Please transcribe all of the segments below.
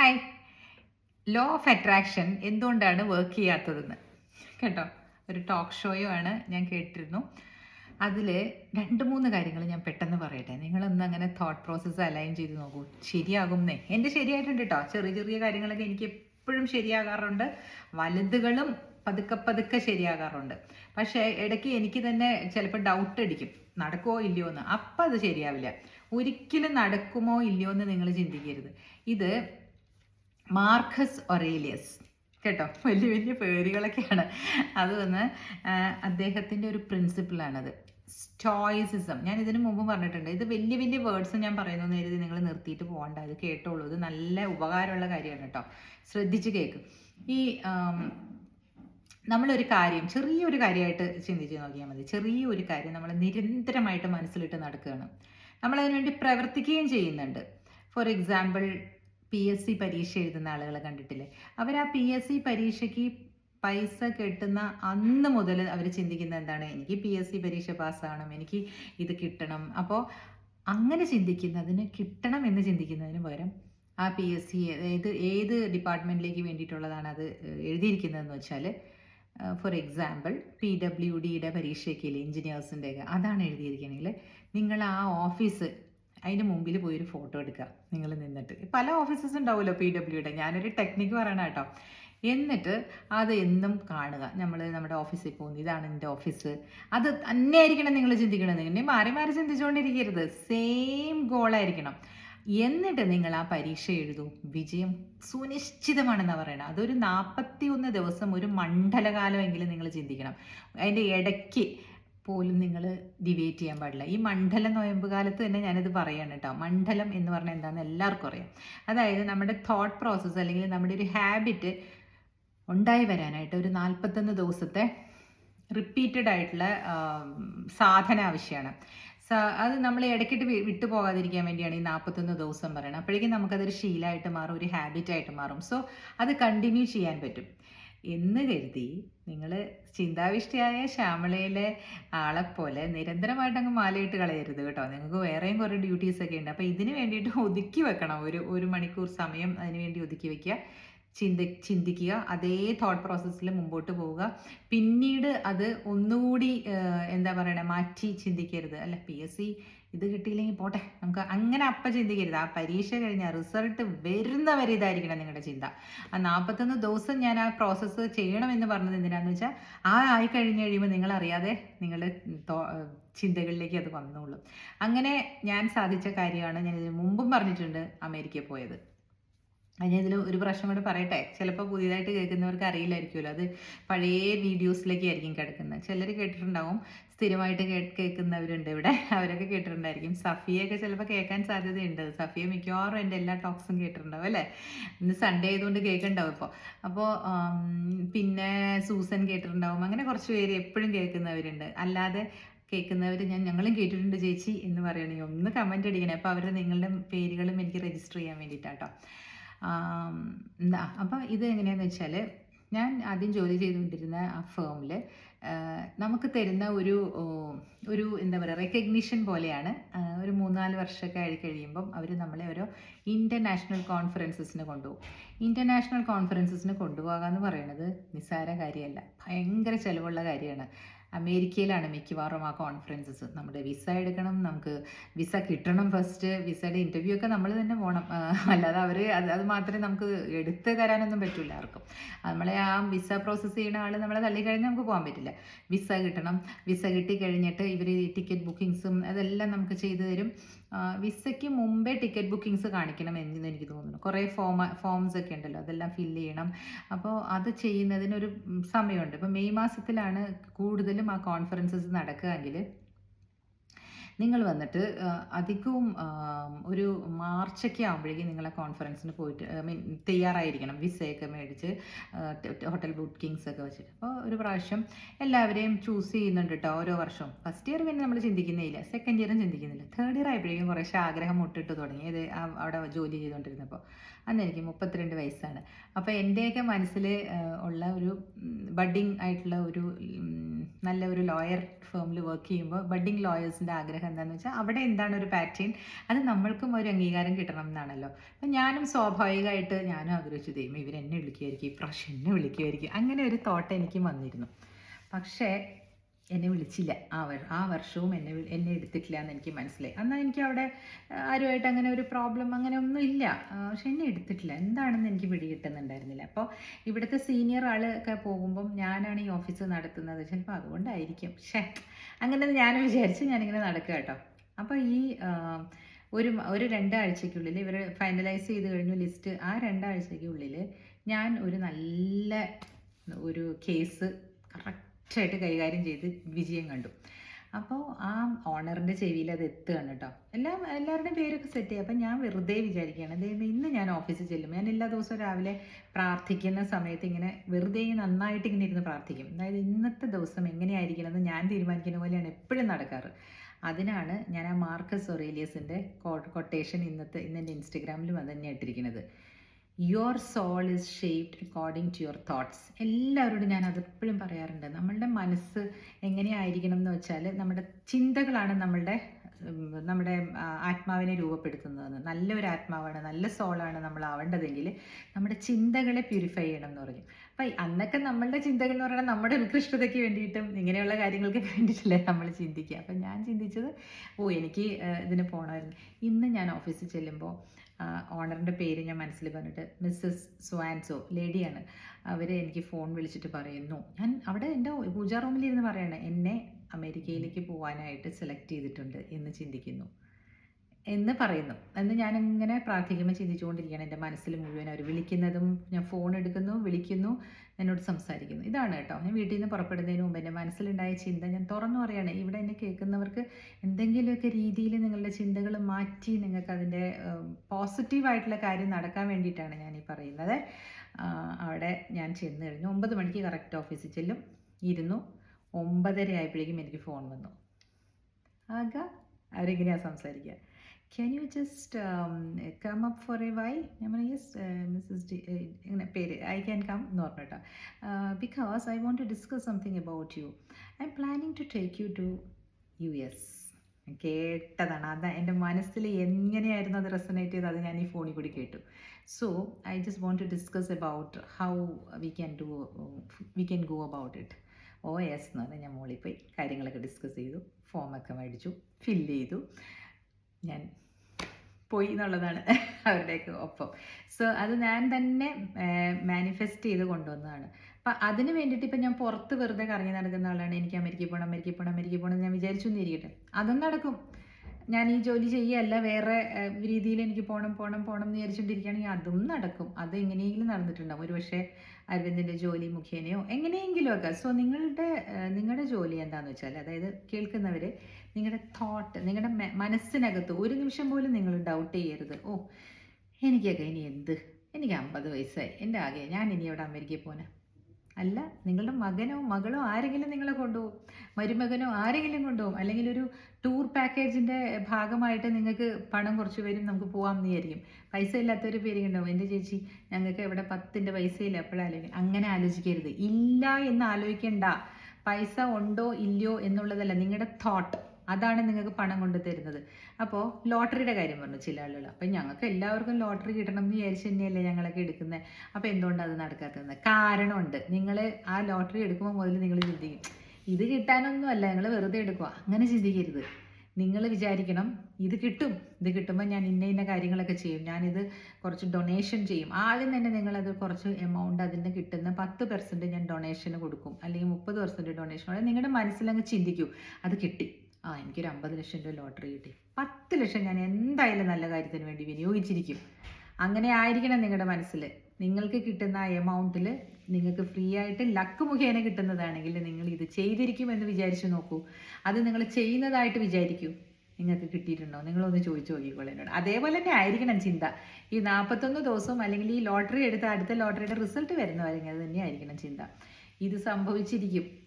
Hi law of attraction എന്തുകൊണ്ടാണ് work ചെയ്യാത്തതെന്ന്? കേട്ടോ. ഒരു ടോക്ക് ഷോയോ ആണ് ഞാൻ കേട്ടിരുന്നു. അതിൽ രണ്ട് മൂന്ന് കാര്യങ്ങൾ ഞാൻ പെട്ടെന്ന് പറയട്ടെ. നിങ്ങളൊന്ന് അങ്ങനെ തോട്ട് പ്രോസസ്സ് അലൈൻ ചെയ്ത് നോക്കൂ. ശരിയാകുന്നേ. എന്റെ ശരിയായിട്ടുണ്ട് കേട്ടോ ചെറിയ ചെറിയ കാര്യങ്ങളൊക്കെ എനിക്ക് എപ്പോഴും ശരിയാകാറുണ്ട്. വലുതുകളും പതുക്കെ പതുക്കെ ശരിയാകാറുണ്ട്. പക്ഷേ ഇടയ്ക്ക് എനിക്ക് തന്നെ ചിലപ്പോൾ ഡൗട്ട് അടിക്കും. നടക്കുമോ ഇല്ലയോ എന്ന്. അപ്പം അത് ശരിയാവില്ല. ഒരിക്കലും നടക്കുമോ ഇല്ലയോ എന്ന് നിങ്ങൾ ചിന്തിക്കരുത്. ഇത് മാർക്കസ് ഒറേലിയസ്. കേട്ടോ? വലിയ വലിയ പേരുകളൊക്കെയാണ്. അത് വന്ന് അദ്ദേഹത്തിന്റെ ഒരു പ്രിൻസിപ്പിളാണത്. സ്റ്റോയിസിസം. ഞാൻ ഇതിനു മുമ്പ് പറഞ്ഞിട്ടുണ്ട്. ഇത് വലിയ വലിയ വേർഡ്സ് ഞാൻ പറയുന്നു എഴുതി നിങ്ങൾ നിർത്തിയിട്ട് പോകണ്ട. ഇത് കേട്ടോളൂ. ഇത് നല്ല ഉപകാരമുള്ള കാര്യമാണ് കേട്ടോ. ശ്രദ്ധിച്ച് കേൾക്കും ഈ നമ്മളൊരു കാര്യം ചെറിയൊരു കാര്യമായിട്ട് ചിന്തിച്ച് നോക്കിയാൽ മതി. ചെറിയൊരു കാര്യം നമ്മൾ നിരന്തരമായിട്ട് മനസ്സിലിട്ട് നടക്കുകയാണ്. നമ്മളതിനു വേണ്ടി പ്രവർത്തിക്കുകയും ചെയ്യുന്നുണ്ട്. For example P S C പരീക്ഷ എഴുതുന്ന ആളുകളെ കണ്ടിട്ടില്ലേ? അവർ ആ പി എസ് സി പരീക്ഷയ്ക്ക് പൈസ കെട്ടുന്ന അന്ന് മുതൽ അവർ ചിന്തിക്കുന്ന എന്താണ്? എനിക്ക് പി എസ് സി പരീക്ഷ പാസ്സാകണം എനിക്ക് ഇത് കിട്ടണം. അപ്പോൾ അങ്ങനെ ചിന്തിക്കുന്നതിന് കിട്ടണം എന്ന് ചിന്തിക്കുന്നതിന് പകരം ആ പി എസ് സി ഏത് ഏത് ഡിപ്പാർട്ട്മെന്റിലേക്ക് വേണ്ടിയിട്ടുള്ളതാണ് അത് എഴുതിയിരിക്കുന്നതെന്ന് വെച്ചാൽ ഫോർ എക്സാമ്പിൾ പി ഡബ്ല്യു ഡിയുടെ പരീക്ഷയ്ക്കില്ലേ എഞ്ചിനീയേഴ്സിന്റെയൊക്കെ അതാണ് എഴുതിയിരിക്കണമെങ്കിൽ നിങ്ങൾ ആ ഓഫീസ് അതിന് മുമ്പിൽ പോയി ഒരു ഫോട്ടോ എടുക്കുക നിങ്ങൾ നിന്നിട്ട്. പല ഓഫീസസ് ഉണ്ടാവുമല്ലോ പി ഡബ്ല്യുടെ ഞാനൊരു ടെക്നിക്ക് പറയണം കേട്ടോ. എന്നിട്ട് അത് എന്നും കാണുക. നമ്മൾ നമ്മുടെ ഓഫീസിൽ പോകുന്നു ഇതാണ് എന്റെ ഓഫീസ് അത് തന്നെ ആയിരിക്കണം നിങ്ങൾ ചിന്തിക്കണം ഇങ്ങനെ മാറി മാറി ചിന്തിച്ചുകൊണ്ടിരിക്കരുത് സെയിം ഗോളായിരിക്കണം എന്നിട്ട് നിങ്ങൾ ആ പരീക്ഷ എഴുതൂ. വിജയം സുനിശ്ചിതമാണെന്നാണ് പറയണം. അതൊരു നാൽപ്പത്തി ഒന്ന് ദിവസം ഒരു മണ്ഡലകാലമെങ്കിലും നിങ്ങൾ ചിന്തിക്കണം. അതിന്റെ ഇടയ്ക്ക് പോലും നിങ്ങൾ ഡിവേറ്റ് ചെയ്യാൻ പാടില്ല. ഈ മണ്ഡലം നോയമ്പ് കാലത്ത് തന്നെ ഞാനിത് പറയാണ് കേട്ടോ മണ്ഡലം എന്ന് പറഞ്ഞാൽ എന്താണെന്ന് എല്ലാവർക്കും അറിയാം. അതായത് നമ്മുടെ തോട്ട് പ്രോസസ്സ് അല്ലെങ്കിൽ നമ്മുടെ ഒരു ഹാബിറ്റ് ഉണ്ടായി വരാനായിട്ട് ഒരു നാൽപ്പത്തൊന്ന് ദിവസത്തെ റിപ്പീറ്റഡ് ആയിട്ടുള്ള സാധന ആവശ്യമാണ് അത് നമ്മൾ ഇടയ്ക്കിട്ട് വിട്ടു പോകാതിരിക്കാൻ വേണ്ടിയാണ് ഈ നാൽപ്പത്തൊന്ന് ദിവസം പറയുന്നത് അപ്പോഴേക്കും നമുക്കതൊരു ശീലമായിട്ട് മാറും ഒരു ഹാബിറ്റായിട്ട് മാറും. സോ അത് കണ്ടിന്യൂ ചെയ്യാൻ പറ്റും. എന്ന് കരുതി നിങ്ങൾ ചിന്താവിഷ്ടയായ ശ്യാമളയിലെ ആളെപ്പോലെ നിരന്തരമായിട്ട് അങ്ങ് മാലയിട്ട് കളയരുത് കേട്ടോ. നിങ്ങൾക്ക് വേറെയും കുറേ ഡ്യൂട്ടീസ് ഒക്കെ ഉണ്ട്. അപ്പോൾ ഇതിന് വേണ്ടിയിട്ട് ഒതുക്കി വെക്കണം. ഒരു ഒരു മണിക്കൂർ സമയം അതിന് വേണ്ടി ഒതുക്കി വെക്കുക. ചിന്തി ചിന്തിക്കുക. അതേ തോട്ട് പ്രോസസ്സിൽ മുമ്പോട്ട് പോവുക. പിന്നീട് അത് ഒന്നുകൂടി എന്താ പറയണേ? മാറ്റി ചിന്തിക്കരുത്. അല്ല പി എസ് സി ഇത് കിട്ടിയില്ലെങ്കിൽ പോട്ടെ. നമുക്ക് അങ്ങനെ അപ്പം ചിന്തിക്കരുത്. ആ പരീക്ഷ കഴിഞ്ഞാൽ റിസൾട്ട് വരുന്നവരെ ഇതായിരിക്കണം നിങ്ങളുടെ ചിന്ത. ആ നാൽപ്പത്തൊന്ന് ദിവസം ഞാൻ ആ പ്രോസസ്സ് ചെയ്യണമെന്ന് പറഞ്ഞത് എന്തിനാന്ന് വെച്ചാൽ ആ ആയി കഴിഞ്ഞ് കഴിയുമ്പോൾ നിങ്ങൾ അറിയാതെ നിങ്ങളുടെ ചിന്തകളിലേക്ക് അത് വന്നോളും. അങ്ങനെ ഞാൻ സാധിച്ച കാര്യമാണ് ഞാൻ ഇതിന് മുമ്പും പറഞ്ഞിട്ടുണ്ട് അമേരിക്കയിൽ പോയത്. അത് ഞാൻ ഇതിൽ ഒരു പ്രശ്നം കൂടെ പറയട്ടെ? ചിലപ്പോൾ പുതിയതായിട്ട് കേൾക്കുന്നവർക്ക് അറിയില്ലായിരിക്കുമല്ലോ. അത് പഴയ വീഡിയോസിലേക്ക് ആയിരിക്കും കിടക്കുന്നത്. ചിലർ കേട്ടിട്ടുണ്ടാവും സ്ഥിരമായിട്ട് കേൾക്കുന്നവരുണ്ട് ഇവിടെ. അവരൊക്കെ കേട്ടിട്ടുണ്ടായിരിക്കും. സഫിയൊക്കെ ചിലപ്പോൾ കേൾക്കാൻ സാധ്യതയുണ്ട്. സഫിയ മിക്കവാറും എന്റെ എല്ലാ ടോക്സും കേട്ടിട്ടുണ്ടാവും അല്ലേ? ഇന്ന് സൺഡേ ആയതുകൊണ്ട് കേൾക്കുന്നുണ്ടാവും ഇപ്പോൾ അപ്പോൾ പിന്നെ സൂസൻ കേട്ടിട്ടുണ്ടാവും. അങ്ങനെ കുറച്ച് പേര് എപ്പോഴും കേൾക്കുന്നവരുണ്ട്. അല്ലാതെ കേൾക്കുന്നവർ ഞാൻ ഞങ്ങളും കേട്ടിട്ടുണ്ട് ചേച്ചി എന്ന് പറയുകയാണെങ്കിൽ ഒന്ന് കമന്റ് അടിക്കണേ. അപ്പോൾ അവരുടെ നിങ്ങളുടെ പേരുകളും എനിക്ക് രജിസ്റ്റർ ചെയ്യാൻ വേണ്ടിയിട്ടാട്ടോ. അപ്പോൾ ഇത് എങ്ങനെയാണെന്ന് വെച്ചാൽ ഞാൻ ആദ്യം ജോലി ചെയ്തുകൊണ്ടിരുന്ന ആ ഫേമിൽ നമുക്ക് തരുന്ന ഒരു ഒരു എന്താ പറയുക റെക്കഗ്നിഷൻ പോലെയാണ്. ഒരു മൂന്നാൽ വർഷമൊക്കെ ആയി കഴിയുമ്പം അവർ നമ്മളെ ഓരോ ഇന്റർനാഷണൽ കോൺഫറൻസസിന് കൊണ്ടുപോകും. ഇന്റർനാഷണൽ കോൺഫറൻസസിന് കൊണ്ടുപോകുക എന്ന് പറയുന്നത് നിസ്സാര കാര്യമല്ല. ഭയങ്കര ചിലവുള്ള കാര്യമാണ്. അമേരിക്കയിലാണ് മിക്കവാറും ആ കോൺഫറൻസസ് നമ്മുടെ വിസ എടുക്കണം നമുക്ക് വിസ കിട്ടണം ഫസ്റ്റ് വിസയുടെ ഇന്റർവ്യൂ ഒക്കെ നമ്മൾ തന്നെ പോകണം അല്ലാതെ അവർ അത് അത് മാത്രമേ നമുക്ക് എടുത്ത് തരാനൊന്നും പറ്റില്ല ആർക്കും. നമ്മളെ ആ വിസ പ്രോസസ്സ് ചെയ്യുന്ന ആൾ നമ്മളെ തള്ളിക്കഴിഞ്ഞാൽ നമുക്ക് പോകാൻ പറ്റില്ല. വിസ കിട്ടണം. വിസ കിട്ടി കഴിഞ്ഞിട്ട് ഇവർ ടിക്കറ്റ് ബുക്കിങ്സും അതെല്ലാം നമുക്ക് ചെയ്തു തരും. വിസയ്ക്ക് മുമ്പേ ടിക്കറ്റ് ബുക്കിങ്സ് കാണിക്കണം എന്ന് എനിക്ക് തോന്നുന്നു. കുറേ ഫോം ഫോംസ് ഒക്കെ ഉണ്ടല്ലോ അതെല്ലാം ഫില്ല് ചെയ്യണം. അപ്പോൾ അത് ചെയ്യുന്നതിനൊരു സമയമുണ്ട്. ഇപ്പോൾ മെയ് മാസത്തിലാണ് കൂടുതലും ആ കോൺഫറൻസസ് നടക്കുകയെങ്കിൽ നിങ്ങൾ വന്നിട്ട് അധികവും ഒരു മാർച്ചൊക്കെ ആകുമ്പോഴേക്കും നിങ്ങൾ ആ കോൺഫറൻസിന് പോയിട്ട് ഐ മീൻ തയ്യാറായിരിക്കണം വിസയൊക്കെ മേടിച്ച് ഹോട്ടൽ ബുക്കിങ്സ് ഒക്കെ വെച്ചിട്ട്. അപ്പോൾ ഒരു പ്രാവശ്യം എല്ലാവരെയും ചൂസ് ചെയ്യുന്നുണ്ട് കേട്ടോ ഓരോ വർഷവും. ഫസ്റ്റ് ഇയർ പിന്നെ നമ്മൾ ചിന്തിക്കുന്നേയില്ല സെക്കൻഡ് ഇയറും ചിന്തിക്കുന്നില്ല. തേർഡ് ഇയർ ആയപ്പോഴേക്കും കുറേശ്ശെ ആഗ്രഹം മുട്ടിട്ട് തുടങ്ങി ഇത് അവിടെ ജോലി ചെയ്തുകൊണ്ടിരുന്നപ്പോൾ. അന്ന് എനിക്ക് മുപ്പത്തിരണ്ട് വയസ്സാണ്. അപ്പോൾ എന്റെയൊക്കെ മനസ്സിൽ ഉള്ള ഒരു ബഡ്ഡിങ് ആയിട്ടുള്ള ഒരു നല്ല ഒരു ലോയർ ഫേമിൽ വർക്ക് ചെയ്യുമ്പോൾ ബഡ്ഡിങ് ലോയേഴ്സിന്റെ ആഗ്രഹം ആഗ്രഹം എന്താണെന്ന് വെച്ചാൽ അവിടെ എന്താണ് ഒരു പാറ്റേൺ അത് നമ്മൾക്കും ഒരു അംഗീകാരം കിട്ടണം എന്നാണല്ലോ. അപ്പം ഞാനും സ്വാഭാവികമായിട്ട് ഞാനും ആഗ്രഹിച്ചു ദൈവം ഇവരെന്നെ വിളിക്കുമായിരിക്കും ഈ പ്രാവശ്യം എന്നെ വിളിക്കുമായിരിക്കും അങ്ങനെ ഒരു തോട്ട് എനിക്കും വന്നിരുന്നു. പക്ഷേ എന്നെ വിളിച്ചില്ല. ആ വർ ആ വർഷവും എന്നെ എന്നെ എടുത്തിട്ടില്ല എന്ന് എനിക്ക് മനസ്സിലായി. എന്നാൽ എനിക്ക് അവിടെ ആരുമായിട്ട് അങ്ങനെ ഒരു പ്രോബ്ലം അങ്ങനെ ഒന്നും ഇല്ല. പക്ഷെ എന്നെ എടുത്തിട്ടില്ല. എന്താണെന്ന് എനിക്ക് പിടികിട്ടുന്നുണ്ടായിരുന്നില്ല. അപ്പോൾ ഇവിടുത്തെ സീനിയർ ആളൊക്കെ പോകുമ്പം ഞാനാണ് ഈ ഓഫീസ് നടത്തുന്നത്. ചിലപ്പോൾ അതുകൊണ്ടായിരിക്കും. പക്ഷേ അങ്ങനെ ഞാൻ വിചാരിച്ച് ഞാനിങ്ങനെ നടക്കുക കേട്ടോ. അപ്പോൾ ഈ ഒരു ഒരു രണ്ടാഴ്ചയ്ക്കുള്ളിൽ ഇവർ ഫൈനലൈസ് ചെയ്ത് കഴിഞ്ഞു ലിസ്റ്റ് ആ രണ്ടാഴ്ചയ്ക്കുള്ളിൽ ഞാൻ ഒരു നല്ല ഒരു കേസ് കറക്റ്റായിട്ട് കൈകാര്യം ചെയ്ത് വിജയം കണ്ടു. അപ്പോൾ ആ ഓണറിന്റെ ചെവിയിൽ അത് എത്തുകയാണ് കേട്ടോ. എല്ലാം എല്ലാവരുടെയും പേരൊക്കെ സെറ്റ് ചെയ്യും അപ്പം ഞാൻ വെറുതെ വിചാരിക്കുകയാണ് ദൈവം ഇന്ന് ഞാൻ ഓഫീസിൽ ചെല്ലും. ഞാൻ എല്ലാ ദിവസവും രാവിലെ പ്രാർത്ഥിക്കുന്ന സമയത്ത് ഇങ്ങനെ വെറുതെ നന്നായിട്ട് ഇങ്ങനെ ഇരുന്ന് പ്രാർത്ഥിക്കും. അതായത് ഇന്നത്തെ ദിവസം എങ്ങനെയായിരിക്കണം എന്ന് ഞാൻ തീരുമാനിക്കുന്ന പോലെയാണ് എപ്പോഴും നടക്കാറ്. അതിനാണ് ഞാൻ ആ മാർക്കസ് ഒറേലിയസിന്റെ കൊട്ടേഷൻ ഇന്നത്തെ ഇന്ന് എന്റെ ഇൻസ്റ്റഗ്രാമിൽ വന്ന് തന്നെ ഇട്ടിരിക്കുന്നത് your soul is shaped according to your thoughts എല്ലാവരോടും ഞാൻ അതെപ്പോഴും പറയാറുണ്ട്. നമ്മളുടെ മനസ്സ് എങ്ങനെയായിരിക്കണം എന്ന് വെച്ചാൽ നമ്മുടെ ചിന്തകളാണ് നമ്മളുടെ നമ്മുടെ ആത്മാവിനെ ആത്മാവിനെ രൂപപ്പെടുത്തുന്നതെന്ന്. നല്ലൊരു ആത്മാവാണ് നല്ല സോളാണ് നമ്മൾ ആവേണ്ടതെങ്കിൽ നമ്മുടെ ചിന്തകളെ പ്യൂരിഫൈ ചെയ്യണം എന്ന് പറഞ്ഞു. അപ്പം അന്നൊക്കെ നമ്മളുടെ ചിന്തകൾ എന്ന് പറയുന്നത് നമ്മുടെ ഉത്കൃഷ്ടതയ്ക്ക് വേണ്ടിയിട്ടും ഇങ്ങനെയുള്ള കാര്യങ്ങൾക്ക് വേണ്ടിയിട്ടല്ലേ നമ്മൾ ചിന്തിക്കുക. അപ്പം ഞാൻ ചിന്തിച്ചത് ഓ എനിക്ക് ഇതിന് പോകണമായിരുന്നു ഇന്ന് ഞാൻ ഓഫീസിൽ ചെല്ലുമ്പോൾ ഓണറിന്റെ പേര് ഞാൻ മനസ്സിൽ പറഞ്ഞിട്ട് മിസ്സസ് സ്വാൻസോ ലേഡിയാണ്. അവർ എനിക്ക് ഫോൺ വിളിച്ചിട്ട് പറയുന്നു. ഞാൻ അവിടെ എന്റെ പൂജാ റൂമിലിരുന്ന് പറയണേ എന്നെ അമേരിക്കയിലേക്ക് പോകാനായിട്ട് സെലക്ട് ചെയ്തിട്ടുണ്ട് എന്ന് ചിന്തിക്കുന്നു. എന്ന് പറയുന്നു. എന്ന് ഞാനിങ്ങനെ പ്രാർത്ഥിക്കുമ്പോൾ ചിന്തിച്ചുകൊണ്ടിരിക്കുകയാണ്. എന്റെ മനസ്സിൽ മുഴുവൻ അവർ വിളിക്കുന്നതും ഞാൻ ഫോൺ എടുക്കുന്നു വിളിക്കുന്നു എന്നോട് സംസാരിക്കുന്നു. ഇതാണ് കേട്ടോ. ഞാൻ വീട്ടിൽ നിന്ന് പുറപ്പെടുന്നതിന് മുമ്പ് എന്റെ മനസ്സിലുണ്ടായ ചിന്ത. ഞാൻ തുറന്നു പറയാണ് ഇവിടെ എന്നെ കേൾക്കുന്നവർക്ക് എന്തെങ്കിലുമൊക്കെ രീതിയിൽ നിങ്ങളുടെ ചിന്തകൾ മാറ്റി നിങ്ങൾക്ക് അതിന്റെ പോസിറ്റീവായിട്ടുള്ള കാര്യം നടക്കാൻ വേണ്ടിയിട്ടാണ് ഞാൻ ഈ പറയുന്നത് അവിടെ ഞാൻ ചെന്ന് കഴിഞ്ഞു. ഒമ്പത് മണിക്ക് കറക്റ്റ് ഓഫീസിൽ ചെല്ലും. ഇരുന്നു. ഒമ്പതര ആയപ്പോഴേക്കും എനിക്ക് ഫോൺ വന്നു. ആക അവരെങ്ങനെയാണ് സംസാരിക്കുക? Can you just come up for a why ഞാൻ പറഞ്ഞു യെസ് മിസ്സസ് ഡി ഇങ്ങനെ പേര് ഐ ക്യാൻ കം എന്ന് പറഞ്ഞു കേട്ടോ because I want to discuss something about you I am planning to take you to U S കേട്ടതാണ്. അത് എന്റെ മനസ്സിൽ എങ്ങനെയായിരുന്നു അത് റെസനേറ്റ് ചെയ്ത് അത് ഞാൻ ഈ ഫോണിൽ കൂടി കേട്ടു. So I just want to discuss about how we can do we can go about it oh yes എന്ന് പറഞ്ഞാൽ ഞാൻ മോളിൽ പോയി കാര്യങ്ങളൊക്കെ ഡിസ്കസ് ചെയ്തു. ഫോമൊക്കെ മേടിച്ചു ഫില്ല് ചെയ്തു. ഞാൻ പോയി എന്നുള്ളതാണ് അവരുടെയൊക്കെ ഒപ്പം. സോ അത് ഞാൻ തന്നെ മാനിഫെസ്റ്റ് ചെയ്ത് കൊണ്ടുവന്നതാണ്. അപ്പം അതിന് വേണ്ടിയിട്ട് ഇപ്പം ഞാൻ പുറത്ത് വെറുതെ കറങ്ങി നടക്കുന്ന ആളാണ്. എനിക്ക് അമേരിക്കയിൽ പോകണം അമേരിക്കയിൽ പോകണം അമേരിക്കയിൽ പോകണം ഞാൻ വിചാരിച്ചു എന്നിരിക്കട്ടെ അതും നടക്കും. ഞാൻ ഈ ജോലി ചെയ്യല്ല വേറെ രീതിയിൽ എനിക്ക് പോകണം പോകണം പോകണം എന്ന് വിചാരിച്ചുകൊണ്ടിരിക്കുകയാണെങ്കിൽ അതും നടക്കും. അത് എങ്ങനെയെങ്കിലും നടന്നിട്ടുണ്ടാവും. ഒരുപക്ഷെ അരവിന്ദിന്റെ ജോലി മുഖേനയോ എങ്ങനെയെങ്കിലുമൊക്കെ. സോ നിങ്ങളുടെ നിങ്ങളുടെ ജോലി എന്താണെന്ന് വെച്ചാൽ അതായത് കേൾക്കുന്നവർ നിങ്ങളുടെ തോട്ട് നിങ്ങളുടെ മനസ്സിനകത്ത് ഒരു നിമിഷം പോലും നിങ്ങൾ ഡൗട്ട് ചെയ്യരുത്. ഓ എനിക്കൊക്കെ ഇനി എന്ത്? എനിക്ക് അമ്പത് വയസ്സായി. എന്റെ ആകെ ഞാൻ ഇനി അവിടെ അമേരിക്കയിൽ പോനെ അല്ല നിങ്ങളുടെ മകനോ മകളോ ആരെങ്കിലും നിങ്ങളെ കൊണ്ടുപോകും. മരുമകനോ ആരെങ്കിലും കൊണ്ടുപോകും. അല്ലെങ്കിൽ ഒരു ടൂർ പാക്കേജിന്റെ ഭാഗമായിട്ട് നിങ്ങൾക്ക് പണം കുറച്ച് പേരും നമുക്ക് പോകാം വിചാരിക്കും. പൈസ ഇല്ലാത്തൊരു പേരുണ്ടാവും എന്റെ ചേച്ചി ഞങ്ങൾക്ക് ഇവിടെ പത്തിന്റെ പൈസയില്ല എപ്പോഴാണ് അങ്ങനെ ആലോചിക്കരുത്. ഇല്ല എന്ന് ആലോചിക്കേണ്ട. പൈസ ഉണ്ടോ ഇല്ലയോ എന്നുള്ളതല്ല നിങ്ങളുടെ തോട്ട് അതാണ് നിങ്ങൾക്ക് പണം കൊണ്ട് തരുന്നത്. അപ്പോൾ ലോട്ടറിയുടെ കാര്യം പറഞ്ഞു ചില ആളുകൾ. അപ്പം ഞങ്ങൾക്ക് എല്ലാവർക്കും ലോട്ടറി കിട്ടണം എന്ന് വിചാരിച്ച് തന്നെയല്ലേ ഞങ്ങളൊക്കെ എടുക്കുന്നത് അപ്പോൾ എന്തുകൊണ്ടാണ് അത് നടക്കാത്തതെന്ന്? കാരണമുണ്ട്. നിങ്ങൾ ആ ലോട്ടറി എടുക്കുമ്പോൾ മുതൽ നിങ്ങൾ ചിന്തിക്കും ഇത് കിട്ടാനൊന്നുമല്ല ഞങ്ങൾ വെറുതെ എടുക്കുക അങ്ങനെ ചിന്തിക്കരുത്. നിങ്ങൾ വിചാരിക്കണം ഇത് കിട്ടും. ഇത് കിട്ടുമ്പോൾ ഞാൻ ഇന്ന ഇന്ന കാര്യങ്ങളൊക്കെ ചെയ്യും. ഞാനിത് കുറച്ച് ഡൊണേഷൻ ചെയ്യും. ആദ്യം തന്നെ നിങ്ങളത് കുറച്ച് എമൗണ്ട് അതിന് കിട്ടുന്ന പത്ത് പെർസെന്റ് ഞാൻ ഡൊണേഷന് കൊടുക്കും. അല്ലെങ്കിൽ മുപ്പത് പെർസെന്റ് ഡൊണേഷൻ നിങ്ങളുടെ മനസ്സിലങ്ങ് ചിന്തിക്കൂ. അത് കിട്ടി. ആ എനിക്കൊരു അമ്പത് ലക്ഷം രൂപ ലോട്ടറി കിട്ടി. പത്ത് ലക്ഷം ഞാൻ എന്തായാലും നല്ല കാര്യത്തിന് വേണ്ടി വിനിയോഗിച്ചിരിക്കും. അങ്ങനെ ആയിരിക്കണം നിങ്ങളുടെ മനസ്സിൽ നിങ്ങൾക്ക് കിട്ടുന്ന എമൗണ്ടിൽ നിങ്ങൾക്ക് ഫ്രീ ആയിട്ട് ലക്ക് മുഖേന കിട്ടുന്നതാണെങ്കിൽ നിങ്ങൾ ഇത് ചെയ്തിരിക്കും എന്ന് വിചാരിച്ചു നോക്കൂ. അത് നിങ്ങൾ ചെയ്യുന്നതായിട്ട് വിചാരിക്കൂ. നിങ്ങൾക്ക് കിട്ടിയിട്ടുണ്ടോ? നിങ്ങളൊന്ന് ചോദിച്ചു നോക്കിക്കോളൂ എന്നോട്. അതേപോലെ തന്നെ ആയിരിക്കണം ചിന്ത. ഈ നാൽപ്പത്തൊന്ന് ദിവസവും അല്ലെങ്കിൽ ഈ ലോട്ടറി എടുത്ത അടുത്ത ലോട്ടറിയുടെ റിസൾട്ട് വരുന്നവരെങ്കിൽ അത് തന്നെ ആയിരിക്കണം ചിന്ത. ഇത് സംഭവിച്ചിരിക്കും.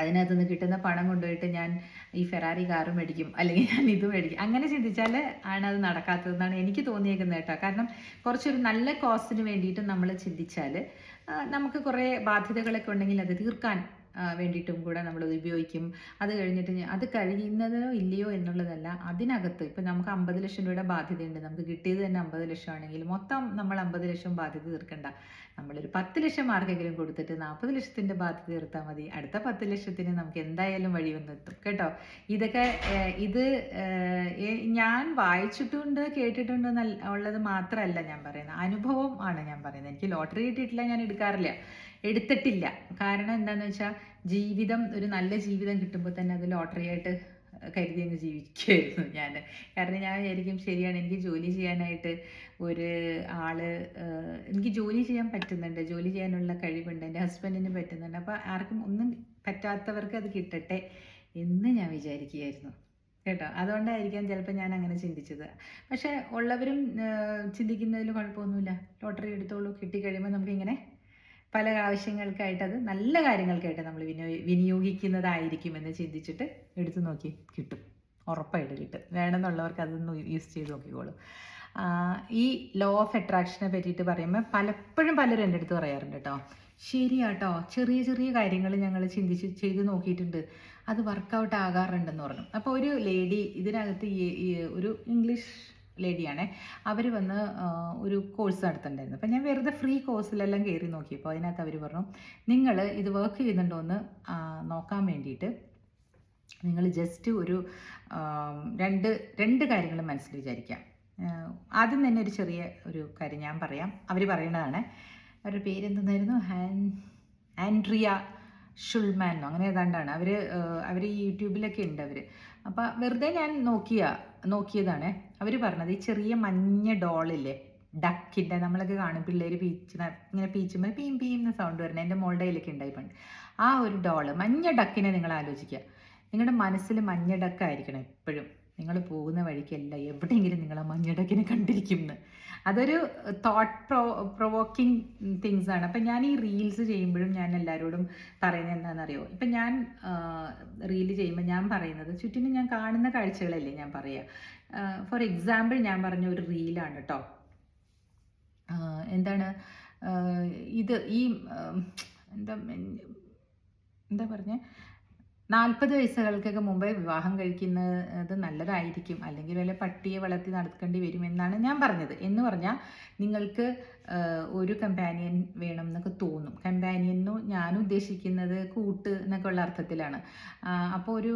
അതിനകത്ത് നിന്ന് കിട്ടുന്ന പണം കൊണ്ടുപോയിട്ട് ഞാൻ ഈ ഫെറാറി കാറ് മേടിക്കും അല്ലെങ്കിൽ ഞാൻ ഇത് മേടിക്കും. അങ്ങനെ ചിന്തിച്ചാൽ ആണ് അത് നടക്കാത്തതെന്നാണ് എനിക്ക് തോന്നിയേക്കുന്നത് കേട്ടോ. കാരണം കുറച്ചൊരു നല്ല കോസ്റ്റിന് വേണ്ടിയിട്ട് നമ്മൾ ചിന്തിച്ചാൽ നമുക്ക് കുറേ ബാധ്യതകളൊക്കെ ഉണ്ടെങ്കിൽ അത് തീർക്കാൻ വേണ്ടിയിട്ടും കൂടെ നമ്മൾ ഉപയോഗിക്കും. അത് കഴിഞ്ഞിട്ട് അത് കഴിയുന്നതോ ഇല്ലയോ എന്നുള്ളതല്ല അതിനകത്ത് ഇപ്പം നമുക്ക് അമ്പത് ലക്ഷം രൂപയുടെ ബാധ്യതയുണ്ട്. നമുക്ക് കിട്ടിയത് തന്നെ അമ്പത് ലക്ഷം ആണെങ്കിൽ മൊത്തം നമ്മൾ അമ്പത് ലക്ഷം ബാധ്യത തീർക്കണ്ട. നമ്മളൊരു പത്ത് ലക്ഷം ആർക്കെങ്കിലും കൊടുത്തിട്ട് നാൽപ്പത് ലക്ഷത്തിന്റെ ബാധ്യത തീർത്താൽ മതി. അടുത്ത പത്ത് ലക്ഷത്തിന് നമുക്ക് എന്തായാലും വഴി വന്നെത്തും കേട്ടോ. ഇതൊക്കെ ഇത് ഞാൻ വായിച്ചിട്ടുണ്ട് കേട്ടിട്ടുണ്ട് ഉള്ളത് മാത്രമല്ല ഞാൻ പറയുന്നത്. അനുഭവം ആണ് ഞാൻ പറയുന്നത്. എനിക്ക് ലോട്ടറി കിട്ടിയിട്ടില്ല ഞാൻ എടുക്കാറില്ല. എടുത്തിട്ടില്ല. കാരണം എന്താണെന്ന് വെച്ചാൽ ജീവിതം ഒരു നല്ല ജീവിതം കിട്ടുമ്പോൾ തന്നെ അത് ലോട്ടറി ആയിട്ട് കരുതി അങ്ങ് ജീവിക്കുമായിരുന്നു ഞാൻ കാരണം ഞാൻ വിചാരിക്കും ശരിയാണ് എനിക്ക് ജോലി ചെയ്യാനായിട്ട് ഒരു ആൾ എനിക്ക് ജോലി ചെയ്യാൻ പറ്റുന്നുണ്ട്. ജോലി ചെയ്യാനുള്ള കഴിവുണ്ട്. എന്റെ ഹസ്ബൻഡിന് പറ്റുന്നുണ്ട്. അപ്പോൾ ആർക്കും ഒന്നും പറ്റാത്തവർക്ക് അത് കിട്ടട്ടെ എന്ന് ഞാൻ വിചാരിക്കുകയായിരുന്നു കേട്ടോ? അതുകൊണ്ടായിരിക്കാം ചിലപ്പോൾ ഞാൻ അങ്ങനെ ചിന്തിച്ചത്. പക്ഷേ ഉള്ളവരും ചിന്തിക്കുന്നതിൽ കുഴപ്പമൊന്നുമില്ല. ലോട്ടറി എടുത്തോളൂ കിട്ടിക്കഴിയുമ്പോൾ നമുക്കിങ്ങനെ പല ആവശ്യങ്ങൾക്കായിട്ട് അത് നല്ല കാര്യങ്ങൾക്കായിട്ട് നമ്മൾ വിനിയോ വിനിയോഗിക്കുന്നതായിരിക്കും എന്ന് ചിന്തിച്ചിട്ട് എടുത്തു നോക്കി കിട്ടും. ഉറപ്പായിട്ട് കിട്ടും. വേണമെന്നുള്ളവർക്ക് അതൊന്ന് യൂസ് ചെയ്ത് നോക്കിക്കോളൂ. ഈ ലോ ഓഫ് അട്രാക്ഷനെ പറ്റിയിട്ട് പറയുമ്പോൾ പലപ്പോഴും പലരും എന്റെ അടുത്ത് പറയാറുണ്ട് കേട്ടോ ശരിയാട്ടോ ചെറിയ ചെറിയ കാര്യങ്ങൾ ഞങ്ങൾ ചിന്തിച്ച് ചെയ്ത് നോക്കിയിട്ടുണ്ട്. അത് വർക്കൗട്ട് ആകാറുണ്ടെന്ന് പറഞ്ഞു. അപ്പോൾ ഒരു ലേഡി ഇതിനകത്ത് ഒരു ഇംഗ്ലീഷ് ലേഡിയാണേ. അവർ വന്ന് ഒരു കോഴ്സ് നടത്തുന്നുണ്ടായിരുന്നു അപ്പം ഞാൻ വെറുതെ ഫ്രീ കോഴ്സിലെല്ലാം കയറി നോക്കിയപ്പോൾ അതിനകത്ത് അവർ പറഞ്ഞു നിങ്ങൾ ഇത് വർക്ക് ചെയ്യുന്നുണ്ടോ എന്ന് നോക്കാൻ വേണ്ടിയിട്ട് നിങ്ങൾ ജസ്റ്റ് ഒരു രണ്ട് രണ്ട് കാര്യങ്ങൾ മനസ്സിൽ വിചാരിക്കാം. ആദ്യം തന്നെ ഒരു ചെറിയ ഒരു കാര്യം ഞാൻ പറയാം. അവർ പറയുന്നതാണ് അവരുടെ പേരെന്തെന്നായിരുന്നു? ഹാൻ ആൻഡ്രിയ ഷുൾമാൻ അങ്ങനെ ഏതാണ്ടാണ്. അവർ അവർ ഈ യൂട്യൂബിലൊക്കെ ഉണ്ട് അവർ അപ്പോൾ വെറുതെ ഞാൻ നോക്കിയ നോക്കിയതാണ്. അവർ പറഞ്ഞത് ഈ ചെറിയ മഞ്ഞ ഡോളില്ലേ ഡക്കിന്റെ നമ്മളൊക്കെ കാണും പിള്ളേർ പീച്ച് ഇങ്ങനെ പീച്ചുമ്പോൾ പീം പീം എന്ന സൗണ്ട് വരുന്നത് എന്റെ മോളുടെ കയ്യിലൊക്കെ ഉണ്ടായി പണ്ട്. ആ ഒരു ഡോൾ മഞ്ഞ ഡക്കിനെ നിങ്ങൾ ആലോചിക്കുക നിങ്ങളുടെ മനസ്സിൽ മഞ്ഞ ഡക്കായിരിക്കണം എപ്പോഴും നിങ്ങൾ പോകുന്ന വഴിക്കല്ല എവിടെയെങ്കിലും നിങ്ങൾ ആ മഞ്ഞ ഡക്കിനെ കണ്ടിരിക്കും എന്ന് അതൊരു തോട്ട് പ്രോ പ്രൊവോക്കിംഗ് തിങ്സ് ആണ്. അപ്പം ഞാൻ ഈ റീൽസ് ചെയ്യുമ്പോഴും ഞാൻ എല്ലാവരോടും പറയുന്നത് എന്താണെന്നറിയോ ഇപ്പം ഞാൻ റീൽ ചെയ്യുമ്പോൾ ഞാൻ പറയുന്നത് ചുറ്റിനും ഞാൻ കാണുന്ന കാഴ്ചകളല്ലേ ഞാൻ പറയുക ഫോർ എക്സാമ്പിൾ ഞാൻ പറഞ്ഞ ഒരു റീലാണ് കേട്ടോ എന്താണ്? ഇത് ഈ എന്താ എന്താ പറഞ്ഞേ? നാൽപ്പത് വയസ്സുകൾക്കൊക്കെ മുമ്പേ വിവാഹം കഴിക്കുന്നത് നല്ലതായിരിക്കും. അല്ലെങ്കിൽ വല്ല പട്ടിയെ വളർത്തി നടക്കേണ്ടി വരുമെന്നാണ് ഞാൻ പറഞ്ഞത്. എന്ന് പറഞ്ഞാൽ നിങ്ങൾക്ക് ഒരു കമ്പാനിയൻ വേണം എന്നൊക്കെ തോന്നും. കമ്പാനിയൻ എന്ന് ഞാൻ ഉദ്ദേശിക്കുന്നത് കൂട്ട് എന്നൊക്കെ ഉള്ള അർത്ഥത്തിലാണ്. അപ്പോൾ ഒരു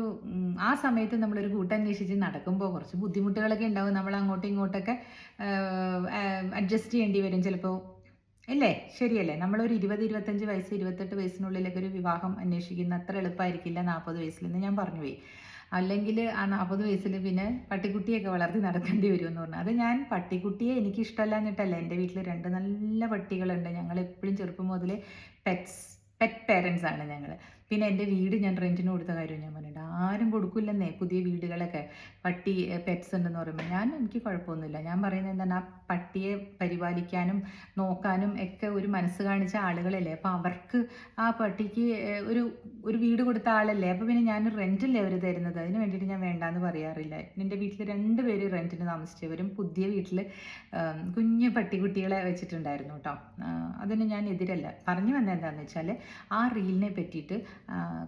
ആ സമയത്ത് നമ്മളൊരു കൂട്ടന്വേഷിച്ച് നടക്കുമ്പോൾ കുറച്ച് ബുദ്ധിമുട്ടുകളൊക്കെ ഉണ്ടാവും. നമ്മൾ അങ്ങോട്ടും ഇങ്ങോട്ടൊക്കെ അഡ്ജസ്റ്റ് ചെയ്യേണ്ടി വരും. ചിലപ്പോൾ അല്ലേ? ശരിയല്ലേ. നമ്മളൊരു ഇരുപത് ഇരുപത്തഞ്ച് വയസ്സ് ഇരുപത്തെട്ട് വയസ്സിനുള്ളിലൊക്കെ ഒരു വിവാഹം അന്വേഷിക്കുന്ന അത്ര എളുപ്പമായിരിക്കില്ല നാൽപ്പത് വയസ്സിലെന്ന് ഞാൻ പറഞ്ഞു പോയി. അല്ലെങ്കിൽ ആ നാൽപ്പത് വയസ്സിൽ പിന്നെ പട്ടിക്കുട്ടിയൊക്കെ വളർത്തി നടക്കേണ്ടി വരുമെന്ന് പറഞ്ഞു. അത് ഞാൻ പട്ടിക്കുട്ടിയെ എനിക്ക് ഇഷ്ടമല്ല എന്നിട്ടല്ല. എന്റെ വീട്ടിൽ രണ്ട് നല്ല പട്ടികളുണ്ട്. ഞങ്ങൾ എപ്പോഴും ചെറുപ്പം മുതൽ പെറ്റ്സ് പെറ്റ് പേരൻസ് ആണ് ഞങ്ങൾ പിന്നെ എന്റെ വീട് ഞാൻ റെന്റിന് കൊടുത്ത കാര്യം ഞാൻ പറഞ്ഞിട്ടുണ്ട്. ആരും കൊടുക്കില്ലെന്നേ പുതിയ വീടുകളൊക്കെ പട്ടി പെറ്റ്സ് ഉണ്ടെന്ന് പറയുമ്പോൾ ഞാൻ എനിക്ക് കുഴപ്പമൊന്നുമില്ല. ഞാൻ പറയുന്നത് എന്താണ്? ആ പട്ടിയെ പരിപാലിക്കാനും നോക്കാനും ഒക്കെ ഒരു മനസ്സ് കാണിച്ച ആളുകളല്ലേ. അപ്പോൾ അവർക്ക് ആ പട്ടിക്ക് ഒരു ഒരു വീട് കൊടുത്ത ആളല്ലേ. അപ്പോൾ പിന്നെ ഞാൻ റെന്റല്ലേ അവർ തരുന്നത്? അതിന് വേണ്ടിയിട്ട് ഞാൻ വേണ്ടാന്ന് പറയാറില്ല. എന്റെ വീട്ടിൽ രണ്ട് പേര് റെന്റിന് താമസിച്ചവരും പുതിയ വീട്ടിൽ കുഞ്ഞു പട്ടിക്കുട്ടികളെ വെച്ചിട്ടുണ്ടായിരുന്നു കേട്ടോ. അതിന് ഞാൻ എതിരല്ല. പറഞ്ഞു വന്നത് എന്താണെന്ന് വെച്ചാൽ ആ റീലിനെ പറ്റിയിട്ട്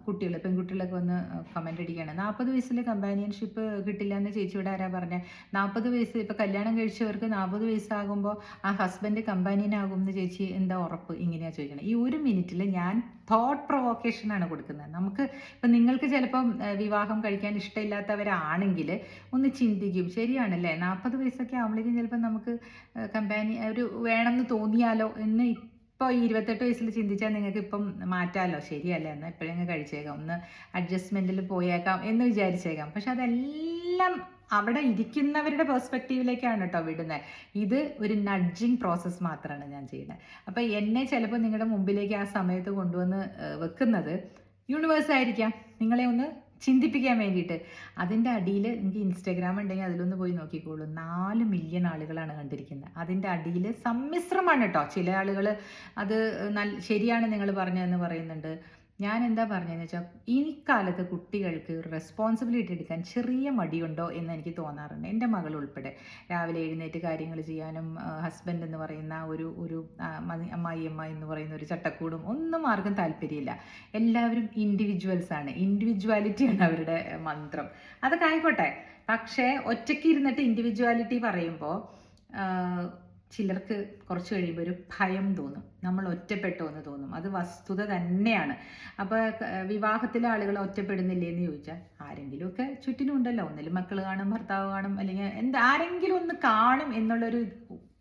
കുട്ടികൾ പെൺകുട്ടികളൊക്കെ വന്ന് കമന്റ് അടിക്കുകയാണ്. നാൽപ്പത് വയസ്സിൽ കമ്പാനിയൻഷിപ്പ് കിട്ടില്ല എന്ന് ചേച്ചിയോട് ആരാ പറഞ്ഞത് നാൽപ്പത് വയസ്സ് ഇപ്പോൾ കല്യാണം കഴിച്ചവർക്ക് നാൽപ്പത് വയസ്സാകുമ്പോൾ ആ ഹസ്ബൻഡ് കമ്പാനിയൻ ആകും എന്ന് ചേച്ചി എന്താ ഉറപ്പ്? ഇങ്ങനെയാണ് ചോദിക്കണം. ഈ ഒരു മിനിറ്റിൽ ഞാൻ തോട്ട് പ്രൊവോക്കേഷനാണ് കൊടുക്കുന്നത്. നമുക്ക് ഇപ്പം നിങ്ങൾക്ക് ചിലപ്പം വിവാഹം കഴിക്കാൻ ഇഷ്ടമില്ലാത്തവരാണെങ്കിൽ ഒന്ന് ചിന്തിക്കും. ശരിയാണല്ലേ? നാൽപ്പത് വയസ്സൊക്കെ ആകുമ്പോഴേക്കും ചിലപ്പോൾ നമുക്ക് കമ്പാനി ഒരു വേണമെന്ന് തോന്നിയാലോ എന്ന് ഇപ്പോൾ ഇരുപത്തെട്ട് വയസ്സിൽ ചിന്തിച്ചാൽ നിങ്ങൾക്ക് ഇപ്പം മാറ്റാമല്ലോ ശരിയല്ല. എന്നാൽ എപ്പോഴെങ്കിലും കഴിച്ചേക്കാം. ഒന്ന് അഡ്ജസ്റ്റ്മെന്റിൽ പോയേക്കാം എന്ന് വിചാരിച്ചേക്കാം. പക്ഷെ അതെല്ലാം അവിടെ ഇരിക്കുന്നവരുടെ പെർസ്പെക്റ്റീവിലേക്കാണ് കേട്ടോ വിടുന്നത് ഇത് ഒരു നഡ്ജിങ് പ്രോസസ്സ് മാത്രമാണ് ഞാൻ ചെയ്യുന്നത് അപ്പോൾ എന്നെ ചിലപ്പോൾ നിങ്ങളുടെ മുമ്പിലേക്ക് ആ സമയത്ത് കൊണ്ടുവന്ന് വെക്കുന്നത് യൂണിവേഴ്സ് ആയിരിക്കാം. നിങ്ങളെ ഒന്ന് ചിന്തിപ്പിക്കാൻ വേണ്ടിയിട്ട്. അതിന്റെ അടിയിൽ എനിക്ക് ഇൻസ്റ്റാഗ്രാം ഉണ്ടെങ്കിൽ അതിലൊന്ന് പോയി നോക്കിക്കോളൂ. നാല് മില്യൺ ആളുകളാണ് കണ്ടിരിക്കുന്നത്. അതിന്റെ അടിയിൽ സമ്മിശ്രമാണ് കേട്ടോ. ചില ആളുകൾ അത് നല്ല ശരിയാണ് നിങ്ങൾ പറഞ്ഞതെന്ന് പറയുന്നുണ്ട്. ഞാൻ എന്താ പറഞ്ഞതെന്ന് വെച്ചാൽ ഈ കാലത്ത് കുട്ടികൾക്ക് റെസ്പോൺസിബിലിറ്റി എടുക്കാൻ ചെറിയ മടിയുണ്ടോ എന്ന് എനിക്ക് തോന്നാറുണ്ട്. എന്റെ മകൾ ഉൾപ്പെടെ. രാവിലെ എഴുന്നേറ്റ് കാര്യങ്ങൾ ചെയ്യാനും ഹസ്ബൻഡ് എന്ന് പറയുന്ന ഒരു ഒരു അമ്മായി അമ്മ അമ്മായിയമ്മ എന്ന് പറയുന്ന ഒരു ചട്ടക്കൂടും ഒന്നും ആർക്കും താല്പര്യമില്ല. എല്ലാവരും ഇൻഡിവിജ്വൽസ് ആണ്. ഇൻഡിവിജ്വാലിറ്റിയാണ് അവരുടെ മന്ത്രം. അതൊക്കെ ആയിക്കോട്ടെ. പക്ഷേ ഒറ്റയ്ക്ക് ഇരുന്നിട്ട് ഇൻഡിവിജ്വാലിറ്റി പറയുമ്പോൾ ചിലർക്ക് കുറച്ച് കഴിയുമ്പോൾ ഒരു ഭയം തോന്നും. നമ്മൾ ഒറ്റപ്പെട്ടോ എന്ന് തോന്നും. അത് വസ്തുത തന്നെയാണ്. അപ്പോൾ വിവാഹത്തിലെ ആളുകൾ ഒറ്റപ്പെടുന്നില്ലേ എന്ന് ചോദിച്ചാൽ ആരെങ്കിലുമൊക്കെ ചുറ്റിനും ഉണ്ടല്ലോ. ഒന്നിലും മക്കൾ കാണും ഭർത്താവ് കാണും അല്ലെങ്കിൽ എന്താ ആരെങ്കിലും ഒന്ന് കാണും എന്നുള്ളൊരു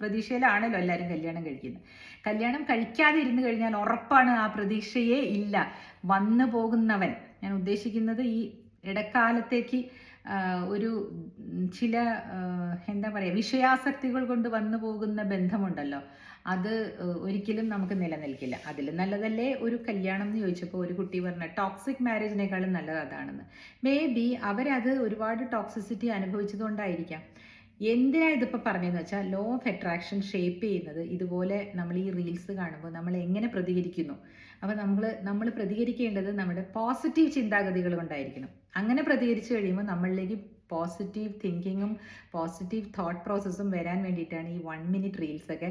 പ്രതീക്ഷയിലാണല്ലോ എല്ലാവരും കല്യാണം കഴിക്കുന്നത്. കല്യാണം കഴിക്കാതെ ഇരുന്ന് കഴിഞ്ഞാൽ ഉറപ്പാണ് ആ പ്രതീക്ഷയേ ഇല്ല. വന്നു പോകുന്നവൻ. ഞാൻ ഉദ്ദേശിക്കുന്നത് ഈ ഇടക്കാലത്തേക്ക് ഒരു ചില എന്താ പറയുക വിഷയാസക്തികൾ കൊണ്ട് വന്നു പോകുന്ന ബന്ധമുണ്ടല്ലോ. അത് ഒരിക്കലും നമുക്ക് നിലനിൽക്കില്ല. അതിൽ നല്ലതല്ലേ ഒരു കല്യാണം എന്ന് ചോദിച്ചപ്പോൾ ഒരു കുട്ടി പറഞ്ഞ ടോക്സിക് മാരേജിനേക്കാളും നല്ലത് അതാണെന്ന്. മേ ബി അവരത് ഒരുപാട് ടോക്സിസിറ്റി അനുഭവിച്ചതുകൊണ്ടായിരിക്കാം. എന്തിനാ ഇതിപ്പോൾ പറഞ്ഞതെന്ന് വെച്ചാൽ ലോ ഓഫ് അട്രാക്ഷൻ ഷേപ്പ് ചെയ്യുന്നത് ഇതുപോലെ നമ്മൾ ഈ റീൽസ് കാണുമ്പോൾ നമ്മൾ എങ്ങനെ പ്രതികരിക്കുന്നു? അപ്പോൾ നമ്മൾ നമ്മൾ പ്രതികരിക്കേണ്ടത് നമ്മുടെ പോസിറ്റീവ് ചിന്താഗതികൾ കൊണ്ടായിരിക്കണം. അങ്ങനെ പ്രതികരിച്ചു കഴിയുമ്പോൾ നമ്മളിലേക്ക് പോസിറ്റീവ് തിങ്കിങ്ങും പോസിറ്റീവ് തോട്ട് പ്രോസസ്സും വരാൻ വേണ്ടിയിട്ടാണ് ഈ വൺ മിനിറ്റ് റീൽസ് ഒക്കെ.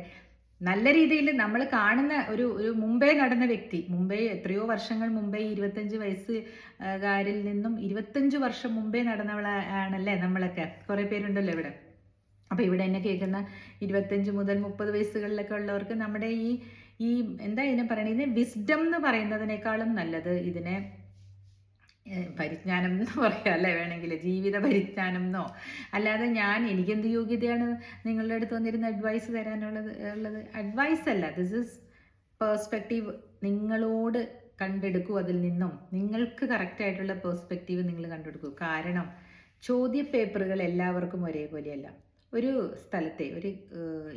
നല്ല രീതിയിൽ നമ്മൾ കാണുന്ന ഒരു ഒരു മുംബൈ നടന്ന വ്യക്തി മുംബൈ എത്രയോ വർഷങ്ങൾ മുമ്പേ ഇരുപത്തഞ്ച് വയസ്സുകാരിൽ നിന്നും ഇരുപത്തഞ്ച് വർഷം മുമ്പേ നടന്നവളാണല്ലേ നമ്മളൊക്കെ? കുറേ പേരുണ്ടല്ലോ ഇവിടെ. അപ്പോൾ ഇവിടെ എന്നെ കേൾക്കുന്ന ഇരുപത്തഞ്ച് മുതൽ മുപ്പത് വയസ്സുകളിലൊക്കെ ഉള്ളവർക്ക് നമ്മുടെ ഈ ഈ എന്താ ഇതിനെ പറയണത്? ഇതിനെ വിസ്ഡം എന്ന് പറയുന്നതിനേക്കാളും നല്ലത് ഇതിനെ പരിജ്ഞാനം എന്ന് പറയാം അല്ലേ? വേണമെങ്കിൽ ജീവിത പരിജ്ഞാനം എന്നോ. അല്ലാതെ ഞാൻ എനിക്കെന്ത് യോഗ്യതയാണ് നിങ്ങളുടെ അടുത്ത് വന്നിരുന്ന അഡ്വൈസ് തരാനുള്ളത് ഉള്ളത്? അഡ്വൈസ് അല്ല. ദിസ് ഇസ് പേഴ്സ്പെക്റ്റീവ് നിങ്ങളോട് കണ്ടെടുക്കൂ അതിൽ നിന്നും. നിങ്ങൾക്ക് കറക്റ്റായിട്ടുള്ള പേഴ്സ്പെക്റ്റീവ് നിങ്ങൾ കണ്ടെടുക്കൂ. കാരണം ചോദ്യ പേപ്പറുകൾ എല്ലാവർക്കും ഒരേപോലെയല്ല. ഒരു സ്ഥലത്തെ ഒരു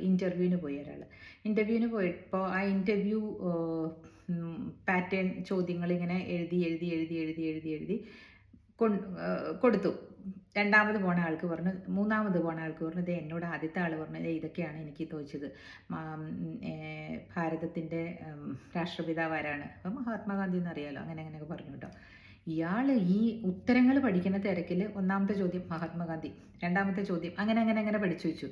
ഇന്റർവ്യൂവിന് പോയി ഒരാൾ ഇന്റർവ്യൂവിന് പോയപ്പോൾ ആ ഇന്റർവ്യൂ പാറ്റേൺ ചോദ്യങ്ങൾ ഇങ്ങനെ എഴുതി എഴുതി എഴുതി എഴുതി എഴുതി എഴുതി കൊടുത്തു. രണ്ടാമത് പോണ ആൾക്ക് പറഞ്ഞു മൂന്നാമത് പോണ ആൾക്ക് പറഞ്ഞു ദേ എന്നോട് ആദ്യത്തെ ആൾ പറഞ്ഞു "ദേ ഇതൊക്കെയാണ് എനിക്ക് തോന്നിച്ചത് ഭാരതത്തിന്റെ രാഷ്ട്രപിതാവ് ആരാണ്? അപ്പം മഹാത്മാഗാന്ധി എന്നറിയാലോ അങ്ങനെ അങ്ങനെയൊക്കെ പറഞ്ഞു കേട്ടോ. ഇയാൾ ഈ ഉത്തരങ്ങൾ പഠിക്കുന്ന തിരക്കിൽ ഒന്നാമത്തെ ചോദ്യം മഹാത്മാഗാന്ധി രണ്ടാമത്തെ ചോദ്യം അങ്ങനെ അങ്ങനെ അങ്ങനെ പഠിച്ചു വെച്ചു.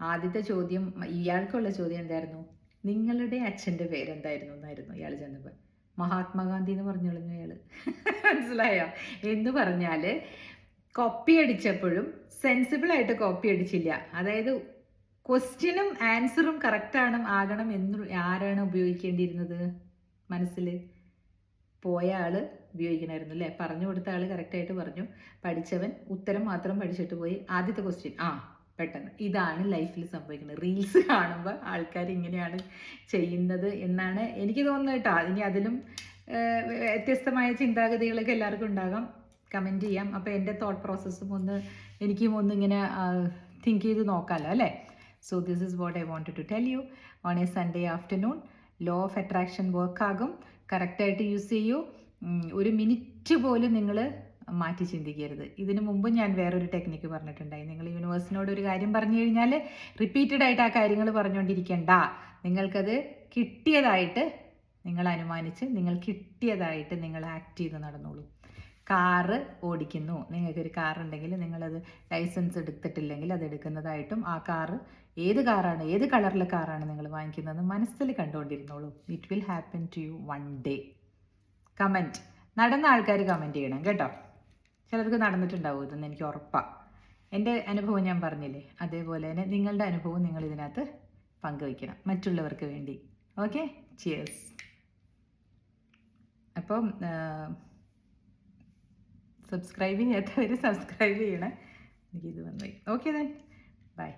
ആദ്യത്തെ ചോദ്യം ഇയാൾക്കുള്ള ചോദ്യം എന്തായിരുന്നു? നിങ്ങളുടെ അച്ഛന്റെ പേരെന്തായിരുന്നു എന്നായിരുന്നു ഇയാൾ ചെന്നപ്പോൾ മഹാത്മാഗാന്ധി എന്ന് പറഞ്ഞോളൂ അയാൾ മനസ്സിലായോ? എന്ന് പറഞ്ഞാൽ കോപ്പി അടിച്ചപ്പോഴും സെൻസിബിൾ ആയിട്ട് കോപ്പി അടിച്ചില്ല. അതായത് ക്വസ്റ്റ്യനും ആൻസറും കറക്റ്റാണ് ആകണം എന്ന് ആരാണ് ഉപയോഗിക്കേണ്ടിയിരുന്നത് മനസ്സിൽ പോയ ആൾ ഉപയോഗിക്കണമായിരുന്നു അല്ലേ പറഞ്ഞു കൊടുത്ത ആൾ കറക്റ്റായിട്ട് പറഞ്ഞു. പഠിച്ചവൻ ഉത്തരം മാത്രം പഠിച്ചിട്ട് പോയി. ആദ്യത്തെ ക്വസ്റ്റ്യൻ ആ പെട്ടെന്ന്. ഇതാണ് ലൈഫിൽ സംഭവിക്കുന്നത്. റീൽസ് കാണുമ്പോൾ ആൾക്കാർ ഇങ്ങനെയാണ് ചെയ്യുന്നത് എന്നാണ് എനിക്ക് തോന്നുന്നത് കേട്ടോ. ഇനി അതിലും വ്യത്യസ്തമായ ചിന്താഗതികളൊക്കെ എല്ലാവർക്കും ഉണ്ടാകാം. കമന്റ് ചെയ്യാം. അപ്പോൾ എന്റെ തോട്ട് പ്രോസസ്സും ഒന്ന് എനിക്കും ഒന്ന് ഇങ്ങനെ തിങ്ക് ചെയ്ത് നോക്കാമല്ലോ അല്ലേ? So this is what I want to tell you on a Sunday afternoon law of attraction വർക്കാകും കറക്റ്റായിട്ട് യൂസ് ചെയ്യൂ. ഒരു മിനിറ്റ് പോലും നിങ്ങൾ മാറ്റി ചിന്തിക്കരുത്. ഇതിനു മുമ്പ് ഞാൻ വേറൊരു ടെക്നിക്ക് പറഞ്ഞിട്ടുണ്ടായി. നിങ്ങൾ യൂണിവേഴ്സിനോട് ഒരു കാര്യം പറഞ്ഞു കഴിഞ്ഞാൽ റിപ്പീറ്റഡ് ആയിട്ട് ആ കാര്യങ്ങൾ പറഞ്ഞുകൊണ്ടിരിക്കണ്ട നിങ്ങൾക്കത് കിട്ടിയതായിട്ട് നിങ്ങൾ അനുമാനിച്ച് നിങ്ങൾ കിട്ടിയതായിട്ട് നിങ്ങൾ ആക്ട് ചെയ്ത് നടന്നോളൂ. കാറ് ഓടിക്കുന്നു. നിങ്ങൾക്കൊരു കാറുണ്ടെങ്കിൽ നിങ്ങളത് ലൈസൻസ് എടുത്തിട്ടില്ലെങ്കിൽ അത് എടുക്കുന്നതായിട്ടും ആ കാറ് ഏത് കാറാണ് ഏത് കളറിലെ കാറാണ് നിങ്ങൾ വാങ്ങിക്കുന്നത് മനസ്സിൽ കണ്ടുകൊണ്ടിരുന്നോളൂ. It will happen to you one day comment നടന്ന ആൾക്കാർ കമന്റ് ചെയ്യണം കേട്ടോ. ചിലർക്ക് നടന്നിട്ടുണ്ടാവും ഇതെന്ന് എനിക്ക് ഉറപ്പാണ് എന്റെ അനുഭവം ഞാൻ പറഞ്ഞില്ലേ അതേപോലെ തന്നെ നിങ്ങളുടെ അനുഭവം നിങ്ങൾ ഇതിനകത്ത് പങ്കുവയ്ക്കണം മറ്റുള്ളവർക്ക് വേണ്ടി. ഓക്കെ ചിയേഴ്സ് അപ്പം സബ്സ്ക്രൈബ് ചെയ്യാത്തവർ സബ്സ്ക്രൈബ് ചെയ്യണേ. എനിക്കിത് വന്നു. Okay then bye